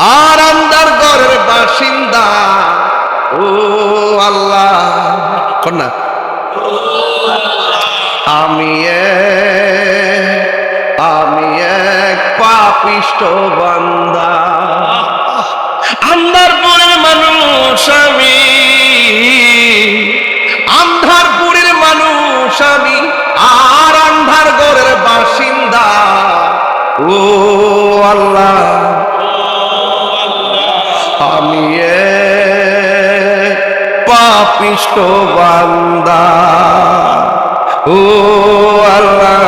আর আন্দার ঘরের বাসিন্দা। ও আল্লাহ। কন্যা আমি আমি এক পাপিষ্ট বান্দা। আন্ধারপুরের মানুষ আমি। আন্ধারপুরের মানুষ আমি। আর আন্ধার গড়ের বাসিন্দা। ও আল্লাহ। আমি এক পাপিষ্ট বান্দা। ও আল্লাহ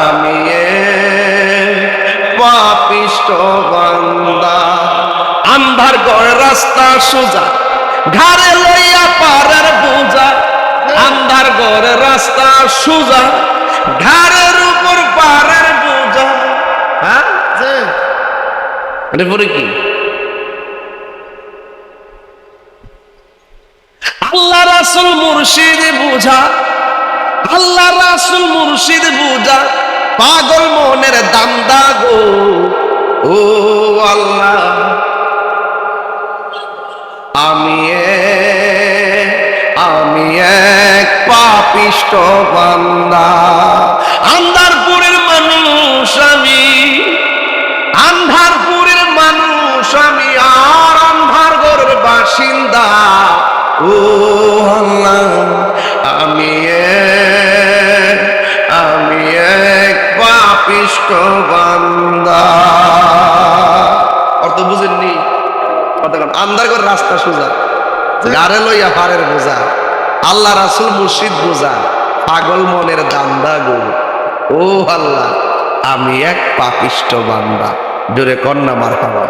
আমি এক পাপিষ্ট বান্দা। আন্ধার গড় রাস্তা সোজা ঘাড়ে লইয়া পারার বোঝা। আন্ধার গড় রাস্তা সোজা ঘাড়ের উপর পারার বোঝা। হ্যাঁ? পরে কি? আল্লাহ রাসুল মুর্শিদ বুঝা, আল্লাহ রাসুল মুর্শিদ বুঝা, পাগল মনের দান্দা গো, ও আল্লাহ। আমি আমি এক পাপিষ্ট বান্দা। আন্দারপুরের ও আল্লাহ, আমি এক আমি এক পাপিষ্ট বান্দা। অর্থ বুঝেননি? আন্ধার করে রাস্তা সোজা, গাড়ে লইয়া পারের বোঝা, আল্লাহ রাসুল মুর্শিদ বোঝা, পাগল মনের দান্দা গো। ও আল্লাহ, আমি এক পাপিষ্ট বান্দা। জোরে কন্যা মার খাওয়া